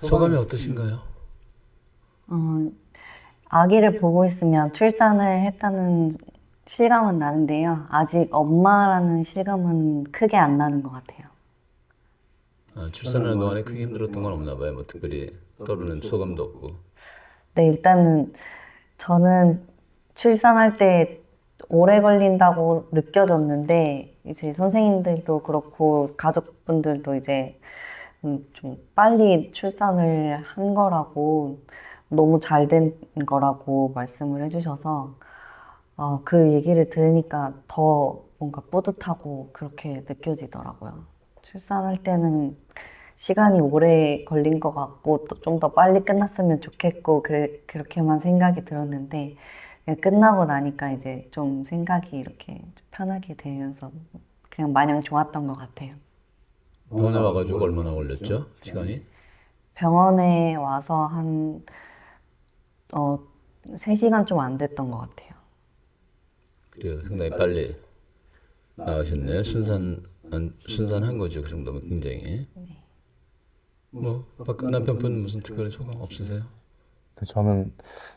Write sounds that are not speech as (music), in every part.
소감이 어떠신가요? 어, 아기를 보고 있으면 출산을 했다는 실감은 나는데요. 아직 엄마라는 실감은 크게 안 나는 것 같아요. 아, 출산하는 동안에 크게 힘들었던 건 없나 봐요. 뭐 특별히 떠오르는 소감도 없고. 네, 일단은 저는 출산할 때 오래 걸린다고 느껴졌는데 이제 선생님들도 그렇고 가족분들도 이제 음, 좀 빨리 출산을 한 거라고 너무 잘 된 거라고 말씀을 해주셔서 어, 그 얘기를 들으니까 더 뭔가 뿌듯하고 그렇게 느껴지더라고요. 출산할 때는 시간이 오래 걸린 것 같고 좀더 빨리 끝났으면 좋겠고 그래, 그렇게만 생각이 들었는데 끝나고 나니까 이제 좀 생각이 이렇게 좀 편하게 되면서 그냥 마냥 좋았던 것 같아요. 병원에 와가지고 얼마나 걸렸죠? 시간이? 병원에 와서 한, 어, 3시간 좀 안 됐던 것 같아요. 그래요. 상당히 빨리 나가셨네. 순산 안- 순산한 거죠. 그 정도면 굉장히. 뭐 박- 남편분 무슨 특별히 소감 없으세요? 근데 저는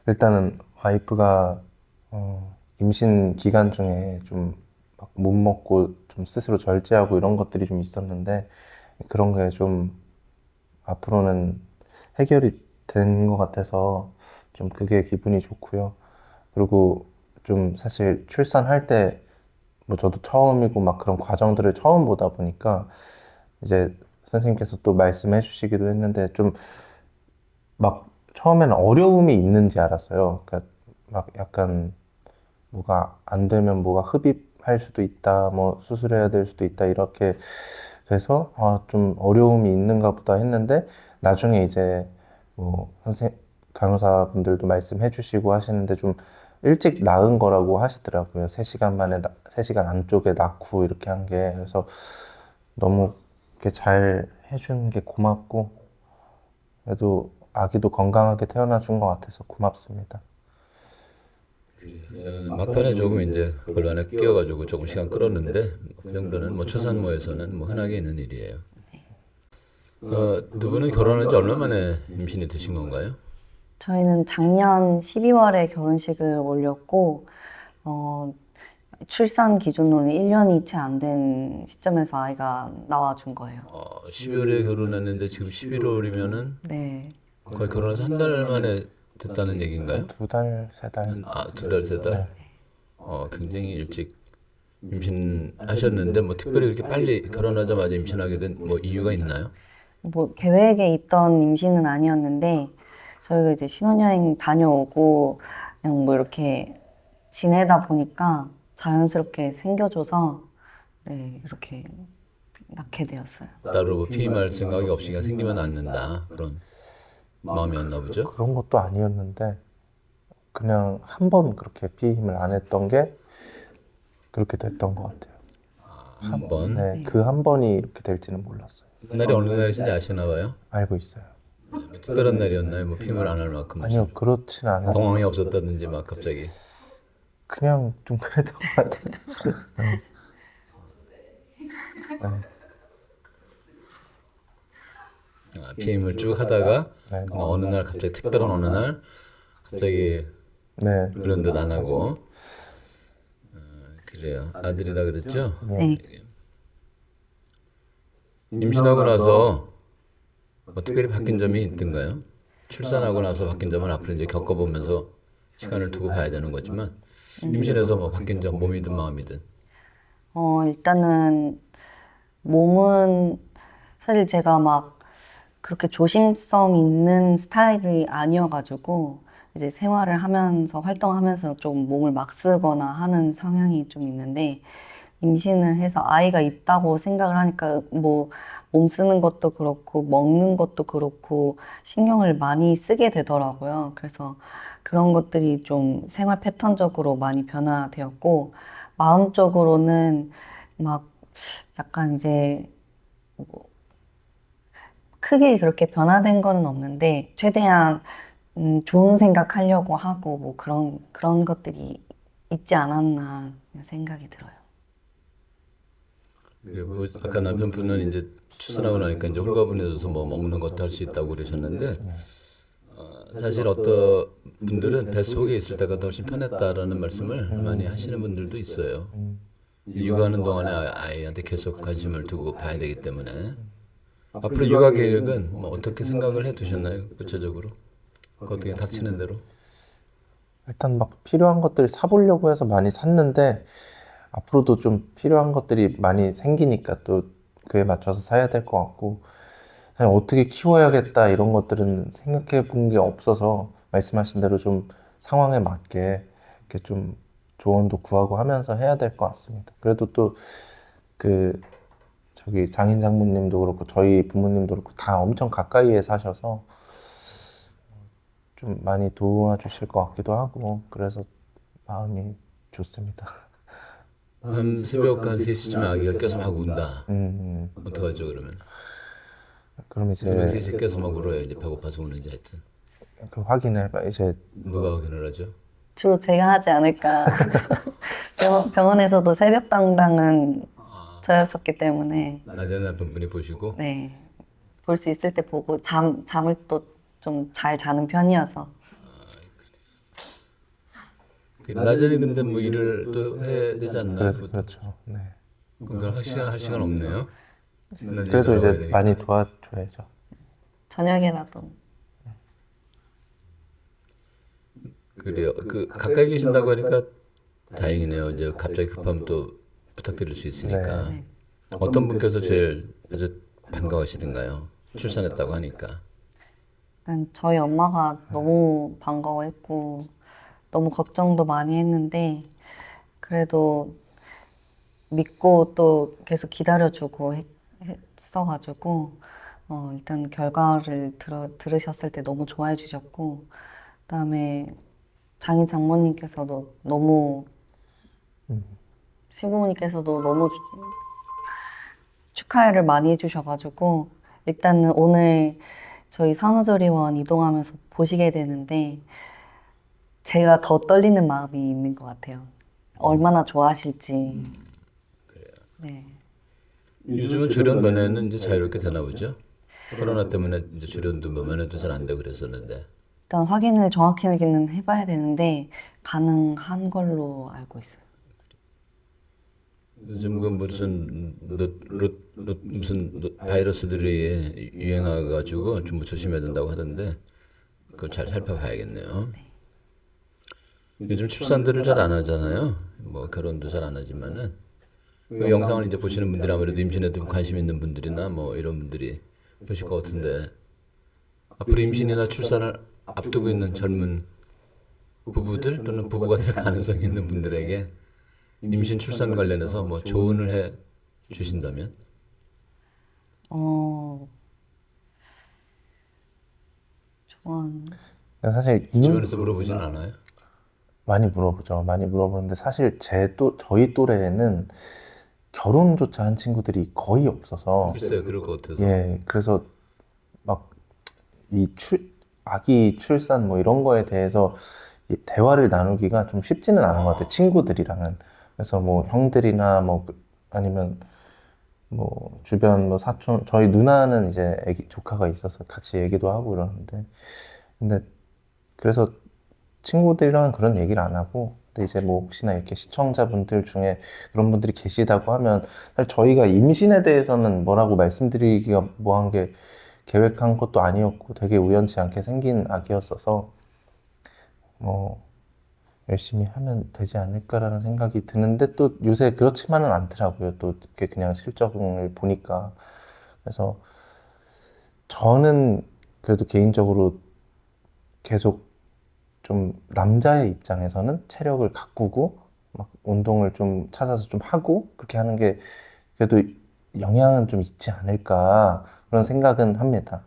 일단은 와이프가 어, 임신 기간 중에 좀 막 못 먹고 좀 스스로 절제하고 이런 것들이 좀 있었는데 그런 게 좀 앞으로는 해결이 된 것 같아서 좀 그게 기분이 좋고요. 그리고 좀 사실 출산할 때 뭐 저도 처음이고 막 그런 과정들을 처음 보다 보니까 이제 선생님께서 또 말씀해 주시기도 했는데 좀 막 처음에는 어려움이 있는지 알았어요. 그러니까 막 약간 뭐가 안 되면 뭐가 흡입할 수도 있다, 뭐 수술해야 될 수도 있다 이렇게 돼서 아, 좀 어려움이 있는가 보다 했는데 나중에 이제 뭐 선생 간호사분들도 말씀해 주시고 하시는데 좀 일찍 낳은 거라고 하시더라고요. 3시간 만에, 나- 3시간 안쪽에 낳고 이렇게 한 게. 그래서 너무 이렇게 잘 해준 게 고맙고, 그래도 아기도 건강하게 태어나 준 것 같아서 고맙습니다. 어, 막판에 조금 이제 곤란에 끼어가지고 조금 시간 끌었는데 그 정도는 뭐 초산모에서는 뭐 흔하게 있는 일이에요. 어, 두 분은 결혼한 지 얼마 만에 임신이 되신 건가요? 저희는 작년 12월에 결혼식을 올렸고, 어, 출산 기준으로는 1년이 채 안 된 시점에서 아이가 나와준 거예요. 어, 12월에 결혼했는데 지금 11월이면은 네. 거의 결혼해서 한 달 만에 됐다는 얘기인가요? 두 달, 세 달. 한, 아, 두 달, 세 달? 어, 굉장히 일찍 임신하셨는데 뭐 특별히 그렇게 빨리 결혼하자마자 임신하게 된 뭐 이유가 있나요? 뭐 계획에 있던 임신은 아니었는데 저희가 이제 신혼여행 다녀오고 그냥 뭐 이렇게 지내다 보니까 자연스럽게 생겨줘서 네 이렇게 낳게 되었어요. 따로 뭐 피임할 생각이 없이 그냥 생기면 낳는다 그런 마음이었나 보죠? 그런 것도 아니었는데, 그냥 한 번 그렇게 피임을 안 했던 게 그렇게 됐던 것 같아요. 한 번. 네, 그 한 번이 이렇게 될지는 몰랐어요. 그날이 어느 날이신지 아시나 봐요? 알고 있어요. 특별한 날이었나요? 뭐 피임을 안 할 만큼 아니요, 그렇진 않았어요. 동황이 없었다든지 막 갑자기 그냥 좀 그랬던 것 같아요. 아, (laughs) 피 임을 쭉 하다가 네. 뭐 어느 날 갑자기 특별한 어느 날 갑자기 네, 그런 듯안 하고 어, 그래요 아들이라 그랬죠? 네. 임신하고 나서 뭐 특별히 바뀐 점이 있던가요? 출산하고 나서 바뀐 점은 앞으로 이제 겪어보면서 시간을 두고 봐야 되는 거지만 임신해서 뭐 바뀐 점 몸이든 마음이든 어 일단은 몸은 사실 제가 막 그렇게 조심성 있는 스타일이 아니어가지고 이제 생활을 하면서 활동하면서 좀 몸을 막 쓰거나 하는 성향이 좀 있는데 임신을 해서 아이가 있다고 생각을 하니까 뭐 몸 쓰는 것도 그렇고 먹는 것도 그렇고 신경을 많이 쓰게 되더라고요. 그래서 그런 것들이 좀 생활 패턴적으로 많이 변화되었고 마음적으로는 막 약간 이제 뭐 크게 그렇게 변화된 거는 없는데 최대한 음, 좋은 생각하려고 하고 뭐 그런 그런 것들이 있지 않았나 생각이 들어요. 그리고 뭐 아까 남편분은 이제 출산하고 나니까 이제 홀가분해져서 뭐 먹는 것도 할 수 있다고 그러셨는데 어, 사실 어떤 분들은 뱃속에 있을 때가 더 훨씬 편했다라는 말씀을 많이 하시는 분들도 있어요. 육아하는 동안에 아- 아이한테 계속 관심을 두고 봐야 되기 때문에 앞으로 육아 계획은 뭐 어떻게 생각을 해 두셨나요? 구체적으로 그 어떻게 닥치는 대로? 일단 막 필요한 것들 사보려고 해서 많이 샀는데 앞으로도 좀 필요한 것들이 많이 생기니까 또 그에 맞춰서 사야 될 것 같고 사실 어떻게 키워야겠다 이런 것들은 생각해 본 게 없어서 말씀하신 대로 좀 상황에 맞게 이렇게 좀 조언도 구하고 하면서 해야 될 것 같습니다. 그래도 또그 저기 장인 장모님도 그렇고 저희 부모님도 그렇고 다 엄청 가까이에 사셔서 좀 많이 도와주실 것 같기도 하고 그래서 마음이 좋습니다. 한 새벽 한 3시쯤에 아기가 깨서 막 운다. 음, 어떡하죠 그러면? 그럼 새벽 이제 3시에 깨서 막 울어요. 이제 배고파서 우는지 하여튼. 그 확인해 봐. 이제 누가 확인을 하죠? 주로 제가 하지 않을까. (laughs) 병원, 병원에서도 새벽 당당은 저였었기 때문에 낮에 남편분이 보시고 네. 볼 수 있을 때 보고 잠 잠을 또 좀 잘 자는 편이어서 그 낮에는 근데 뭐 일을 또 해야 되지 않나? 그래서 그렇죠. 네. 그걸 할 시간 할 시간 없네요. 낮에 그래도 가야 이제 되니까. 많이 도와줘야죠. 저녁에라도 그래요. 그 가까이 계신다고 하니까 다행이네요. 이제 갑자기 급하면 또 부탁드릴 수 있으니까. 네. 어떤 분께서 제일 아주 반가워하시던가요? 출산했다고 하니까. 일단 저희 엄마가 너무 반가워했고 너무 걱정도 많이 했는데 그래도 믿고 또 계속 기다려주고 했, 했어가지고 어, 일단 결과를 들어, 들으셨을 때 너무 좋아해 주셨고 그다음에 장인 장모님께서도 너무 시부모님께서도 너무 주- 축하를 많이 해주셔가지고 일단은 오늘 저희 산후조리원 이동하면서 보시게 되는데 제가 더 떨리는 마음이 있는 것 같아요. 얼마나 좋아하실지. 네. 요즘은 출연 면회는 이제 자유롭게 되나 보죠? 코로나 때문에 이제 출연도 뭐 면회도 잘 안 되고 그랬었는데. 일단 확인을 정확히는 해봐야 되는데 가능한 걸로 알고 있어요. 요즘 그 무슨 로, 로, 로, 무슨 노- 바이러스들이 유행해가지고 좀 조심해야 된다고 하던데 그걸 잘 살펴봐야겠네요. 요즘 출산들을 잘 안 하잖아요. 뭐 결혼도 잘 안 하지만은 그 영상을 이제 보시는 분들이 아무래도 임신에 좀 관심 있는 분들이나 뭐 이런 분들이 보실 것 같은데 앞으로 임신이나 출산을 앞두고 있는 젊은 부부들 또는 부부가 될 가능성이 있는 분들에게 임신 출산 관련해서 뭐 조언을 해 주신다면 어, 조언. 사실 임, 주변에서 물어보지는 않아요. 많이 물어보죠. 많이 물어보는데 사실 제 또 저희 또래에는 결혼조차 한 친구들이 거의 없어서 글쎄요, 그럴 것 같아서. 예, 그래서 막 이 출, 아기 출산 뭐 이런 거에 대해서 이 대화를 나누기가 좀 쉽지는 않은 것 같아요. 친구들이랑은. 그래서 뭐 형들이나 뭐 그- 아니면 뭐 주변 뭐 사촌 저희 누나는 이제 애기 조카가 있어서 같이 얘기도 하고 이러는데. 근데 그래서 친구들이랑은 그런 얘기를 안 하고 근데 이제 뭐 혹시나 이렇게 시청자분들 중에 그런 분들이 계시다고 하면 사실 저희가 임신에 대해서는 뭐라고 말씀드리기가 뭐한 게 계획한 것도 아니었고 되게 우연치 않게 생긴 아기였어서 뭐 열심히 하면 되지 않을까라는 생각이 드는데 또 요새 그렇지만은 않더라고요. 또 이렇게 그냥 실적을 보니까 그래서 저는 그래도 개인적으로 계속 좀 남자의 입장에서는 체력을 가꾸고 막 운동을 좀 찾아서 좀 하고 그렇게 하는 게 그래도 영향은 좀 있지 않을까 그런 생각은 합니다.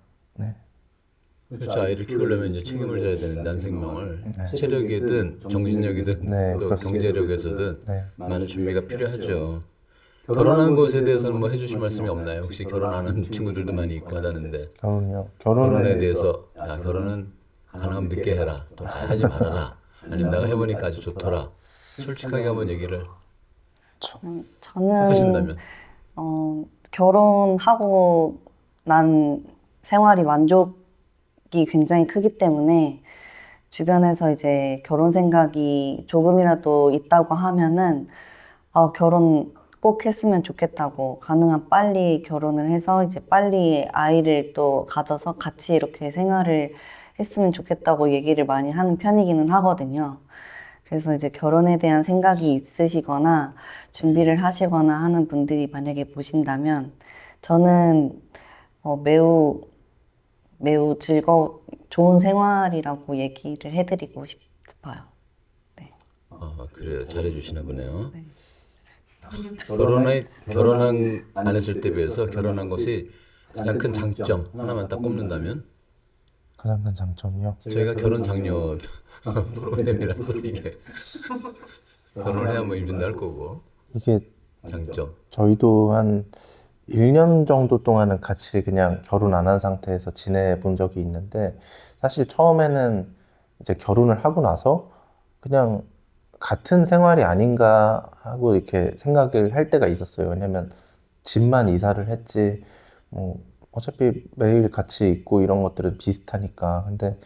네. 그렇죠. 아이를 키우려면 이제 책임을 져야 되는데 한 생명을 체력이든 정신력이든 네, 또 그렇습니다. 경제력에서든 네. 많은 준비가 필요하죠. 결혼한 것에 대해서는 뭐 해주실 말씀이 없나요? 혹시 결혼하는 친구들도 많이 있고 하다는데 결혼요. 결혼에 대해서 야 결혼은 가능하면 늦게 해라 또 하지 말아라 아니면 내가 해보니까 아주 좋더라 솔직하게 한번 얘기를 저는, 저는 하신다면 어, 결혼하고 난 생활이 만족 이 굉장히 크기 때문에 주변에서 이제 결혼 생각이 조금이라도 있다고 하면은 아, 결혼 꼭 했으면 좋겠다고 가능한 빨리 결혼을 해서 이제 빨리 아이를 또 가져서 같이 이렇게 생활을 했으면 좋겠다고 얘기를 많이 하는 편이기는 하거든요. 그래서 이제 결혼에 대한 생각이 있으시거나 준비를 하시거나 하는 분들이 만약에 보신다면 저는 어, 매우 매우 즐거 좋은 생활이라고 얘기를 해드리고 싶어요. 아 그래요 잘해 주시나 보네요. 네. 결혼에 결혼한 안 했을 때 비해서 결혼한 것이 가장 큰 장점 하나만 딱 꼽는다면 가장 큰 장점이요. 저희가 결혼 장려 (laughs) 프로그램이라서 이게 (laughs) 결혼해야 뭐 임신도 할 거고 이게 장점 저희도 한 1년 정도 동안은 같이 그냥 결혼 안 한 상태에서 지내본 적이 있는데 사실 처음에는 이제 결혼을 하고 나서 그냥 같은 생활이 아닌가 하고 이렇게 생각을 할 때가 있었어요. 왜냐면 집만 이사를 했지 뭐 어차피 매일 같이 있고 이런 것들은 비슷하니까. 근데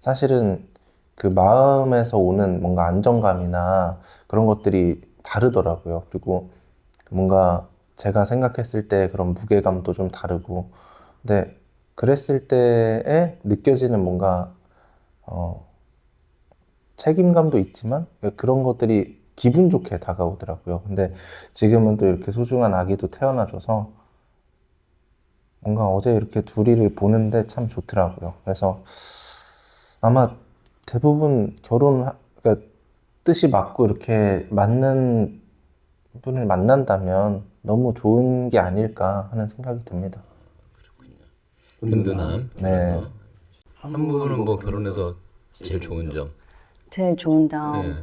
사실은 그 마음에서 오는 뭔가 안정감이나 그런 것들이 다르더라고요. 그리고 뭔가 제가 생각했을 때 그런 무게감도 좀 다르고, 근데 그랬을 때에 느껴지는 뭔가, 어, 책임감도 있지만 그런 것들이 기분 좋게 다가오더라고요. 근데 지금은 또 이렇게 소중한 아기도 태어나줘서 뭔가 어제 이렇게 둘이를 보는데 참 좋더라고요. 그래서 아마 대부분 결혼, 그러니까 뜻이 맞고 이렇게 맞는 분을 만난다면 너무 좋은 게 아닐까 하는 생각이 듭니다. 든든함 네. 한 부분은 뭐 결혼해서 제일 좋은 점 제일 좋은 점, 네.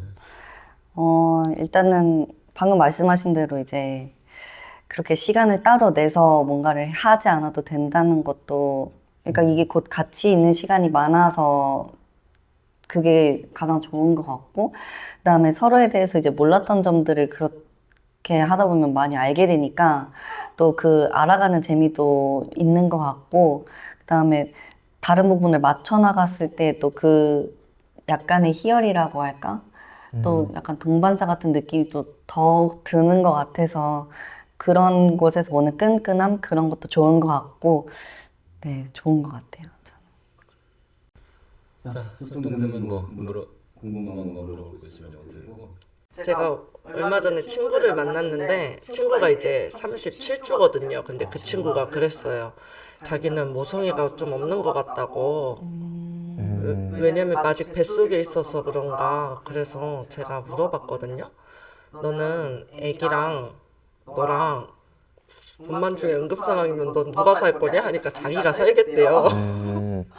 어, 일단은 방금 말씀하신 대로 이제 그렇게 시간을 따로 내서 뭔가를 하지 않아도 된다는 것도, 그러니까 이게 곧 같이 있는 시간이 많아서 그게 가장 좋은 것 같고, 그 다음에 서로에 대해서 이제 몰랐던 점들을 그렇게 하다 보면 많이 알게 되니까 또 그 알아가는 재미도 있는 것 같고, 그 다음에 다른 부분을 맞춰 나갔을 때 또 그 약간의 희열이라고 할까? 또 약간 동반자 같은 느낌이 또 더 드는 것 같아서 그런 곳에서 오는 끈끈함 그런 것도 좋은 것 같고 네 좋은 것 같아요. 저는. 자 손동생은 뭐 물어 궁금한 거 물어보고 있으면 들고 제가 얼마 전에 친구를 만났는데 친구가 이제 37주거든요. 근데 그 친구가 그랬어요. 자기는 모성애가 좀 없는 것 같다고. 음, 왜- 왜냐면 아직 뱃속에 있어서 그런가. 그래서 제가 물어봤거든요. 너는 애기랑 너랑 분만 중에 응급 상황이면 넌 누가 살 거냐 하니까 자기가 살겠대요. 음,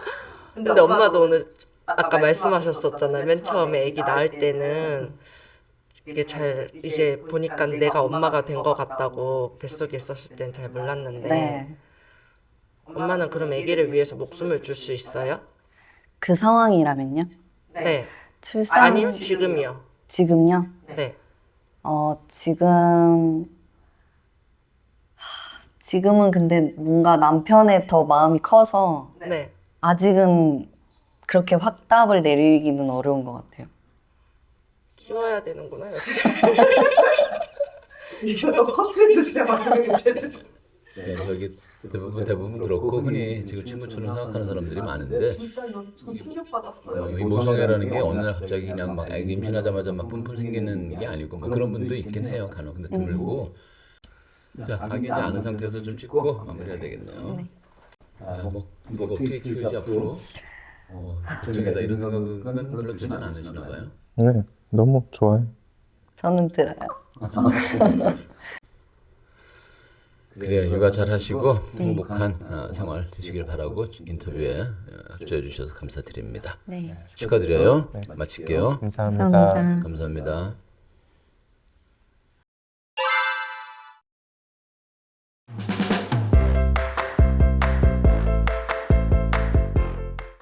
근데 엄마도 오늘 아까 말씀하셨었잖아요. 맨 처음에 아기 낳을 때는 이게 잘 이제 보니까 내가 엄마가 된 것 같다고 뱃속에 있었을 땐 잘 몰랐는데 네. 엄마는 그럼 아기를 위해서 목숨을 줄 수 있어요? 그 상황이라면요? 네. 출산 아니요, 지금이요. 지금요? 네. 어 지금 하, 지금은 근데 뭔가 남편의 더 마음이 커서 네. 아직은 그렇게 확답을 내리기는 어려운 것 같아요. 키워야 되는구나, 역시. (laughs) 네, 저기 대부분 대부분 그렇고 흔히 지금 친구처럼 생각하는 사람들이 많은데. 어, 이 모성애라는 게 어느 날 갑자기 그냥 막 아기 임신하자마자 막 뿜뿜 생기는 게 아니고 뭐 그런 분도 있긴 해요 간혹. 근데 드물고. 자 아기 이제 아는 상태에서 좀 찍고 마무리해야 되겠네요. 아뭐 이거 어떻게 키우지 앞으로? 어, 걱정이다 이런 생각은 별로 들진 않으시나 봐요. 네, 너무 좋아요. 저는 들어요. (laughs) 그래요 육아 잘 하시고 행복한 어, 생활 되시길 바라고 인터뷰에 어, 협조해 주셔서 감사드립니다 네. 축하드려요 마칠게요 감사합니다. 감사합니다. 감사합니다.